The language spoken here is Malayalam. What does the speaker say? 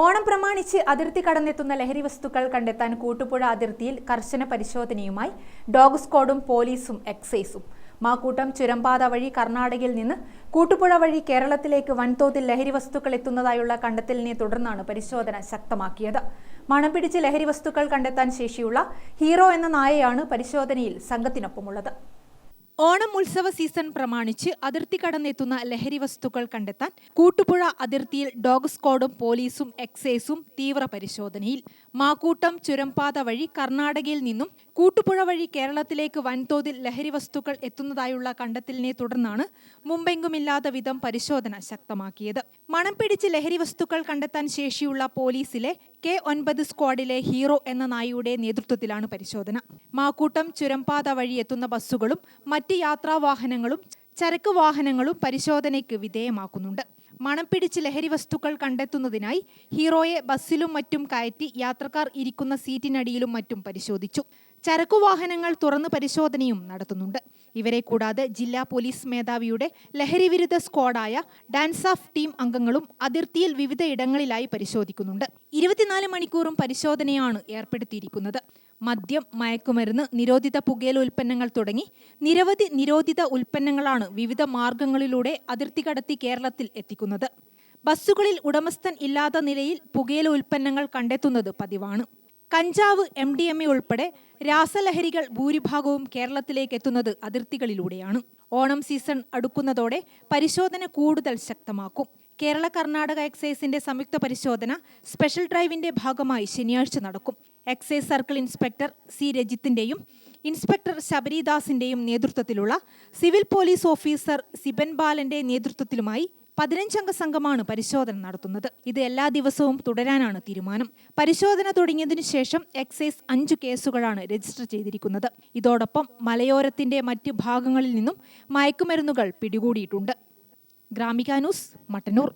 ഓണം പ്രമാണിച്ച് അതിർത്തി കടന്നെത്തുന്ന ലഹരി വസ്തുക്കൾ കണ്ടെത്താൻ കൂട്ടുപുഴ അതിർത്തിയിൽ കർശന പരിശോധനയുമായി ഡോഗ് സ്ക്വാഡും പോലീസും എക്സൈസും. മാക്കൂട്ടം ചുരമ്പാത വഴി കർണാടകയിൽ നിന്ന് കൂട്ടുപുഴ വഴി കേരളത്തിലേക്ക് വൻതോതിൽ ലഹരി വസ്തുക്കൾ എത്തുന്നതായുള്ള കണ്ടെത്തലിനെ തുടർന്നാണ് പരിശോധന ശക്തമാക്കിയത്. മണം പിടിച്ച് ലഹരി വസ്തുക്കൾ കണ്ടെത്താൻ ശേഷിയുള്ള ഹീറോ എന്ന നായയാണ് പരിശോധനയിൽ സംഘത്തിനൊപ്പമുള്ളത്. ഓണം ഉത്സവ സീസൺ പ്രമാണിച്ച് അതിർത്തി കടന്നെത്തുന്ന ലഹരി വസ്തുക്കൾ കണ്ടെത്താൻ കൂട്ടുപുഴ അതിർത്തിയിൽ ഡോഗ് സ്ക്വാഡും പോലീസും എക്സൈസും തീവ്ര പരിശോധനയിൽ. മാക്കൂട്ടം ചുരംപാത വഴി കർണാടകയിൽ നിന്നും കൂട്ടുപുഴ വഴി കേരളത്തിലേക്ക് വൻതോതിൽ ലഹരി വസ്തുക്കൾ എത്തുന്നതായുള്ള കണ്ടെത്തലിനെ തുടർന്നാണ് മുമ്പെങ്കുമില്ലാത്ത വിധം പരിശോധന ശക്തമാക്കിയത്. മണം പിടിച്ച് ലഹരി വസ്തുക്കൾ കണ്ടെത്താൻ ശേഷിയുള്ള പോലീസിലെ കെ ഒൻപത് സ്ക്വാഡിലെ ഹീറോ എന്ന നായയുടെ നേതൃത്വത്തിലാണ് പരിശോധന. മാക്കൂട്ടം ചുരംപാത വഴി എത്തുന്ന ബസ്സുകളും മറ്റ് യാത്രാവാഹനങ്ങളും ചരക്ക് വാഹനങ്ങളും പരിശോധനയ്ക്ക് വിധേയമാക്കുന്നുണ്ട്. മണം പിടിച്ച് ലഹരി വസ്തുക്കൾ കണ്ടെത്തുന്നതിനായി ഹീറോയെ ബസ്സിലും മറ്റും കയറ്റി യാത്രക്കാർ ഇരിക്കുന്ന സീറ്റിനടിയിലും മറ്റും പരിശോധിച്ചു. ചരക്കു വാഹനങ്ങൾ തുറന്ന് പരിശോധനയും നടത്തുന്നുണ്ട്. ഇവരെ കൂടാതെ ജില്ലാ പോലീസ് മേധാവിയുടെ ലഹരി വിരുദ്ധ സ്ക്വാഡായ ഡാൻസ് ഓഫ് ടീം അംഗങ്ങളും അതിർത്തിയിൽ വിവിധ ഇടങ്ങളിലായി പരിശോധിക്കുന്നുണ്ട്. ഇരുപത്തിനാല് മണിക്കൂറും പരിശോധനയാണ് ഏർപ്പെടുത്തിയിരിക്കുന്നത്. മദ്യം മയക്കുമരുന്ന് നിരോധിത പുകയില ഉൽപ്പന്നങ്ങൾ തുടങ്ങി നിരവധി നിരോധിത ഉൽപ്പന്നങ്ങളാണ് വിവിധ മാർഗങ്ങളിലൂടെ അതിർത്തി കടത്തി കേരളത്തിൽ എത്തിക്കുന്നത്. ബസ്സുകളിൽ ഉടമസ്ഥൻ ഇല്ലാത്ത നിലയിൽ പുകയില ഉൽപ്പന്നങ്ങൾ കണ്ടെത്തുന്നത് പതിവാണ്. കഞ്ചാവ് എം ഡി എം എ ഉൾപ്പെടെ രാസലഹരികൾ ഭൂരിഭാഗവും കേരളത്തിലേക്ക് എത്തുന്നത് അതിർത്തികളിലൂടെയാണ്. ഓണം സീസൺ അടുക്കുന്നതോടെ പരിശോധന കൂടുതൽ ശക്തമാക്കും. കേരള കർണാടക എക്സൈസിന്റെ സംയുക്ത പരിശോധന സ്പെഷ്യൽ ഡ്രൈവിന്റെ ഭാഗമായി ശനിയാഴ്ച നടക്കും. എക്സൈസ് സർക്കിൾ ഇൻസ്പെക്ടർ സി രജിത്തിന്റെയും ഇൻസ്പെക്ടർ ശബരിദാസിന്റെയും നേതൃത്വത്തിലുള്ള സിവിൽ പോലീസ് ഓഫീസർ സിബൻ ബാലന്റെ നേതൃത്വത്തിലുമായി പതിനഞ്ചംഗ സംഘമാണ് പരിശോധന നടത്തുന്നത്. ഇത് എല്ലാ ദിവസവും തുടരാനാണ് തീരുമാനം. പരിശോധന തുടങ്ങിയതിനു ശേഷം എക്സൈസ് അഞ്ചു കേസുകളാണ് രജിസ്റ്റർ ചെയ്തിരിക്കുന്നത്. ഇതോടൊപ്പം മലയോരത്തിന്റെ മറ്റ് ഭാഗങ്ങളിൽ നിന്നും മയക്കുമരുന്നുകൾ പിടികൂടിയിട്ടുണ്ട്. ഗ്രാമിക ന്യൂസ് മട്ടന്നൂർ.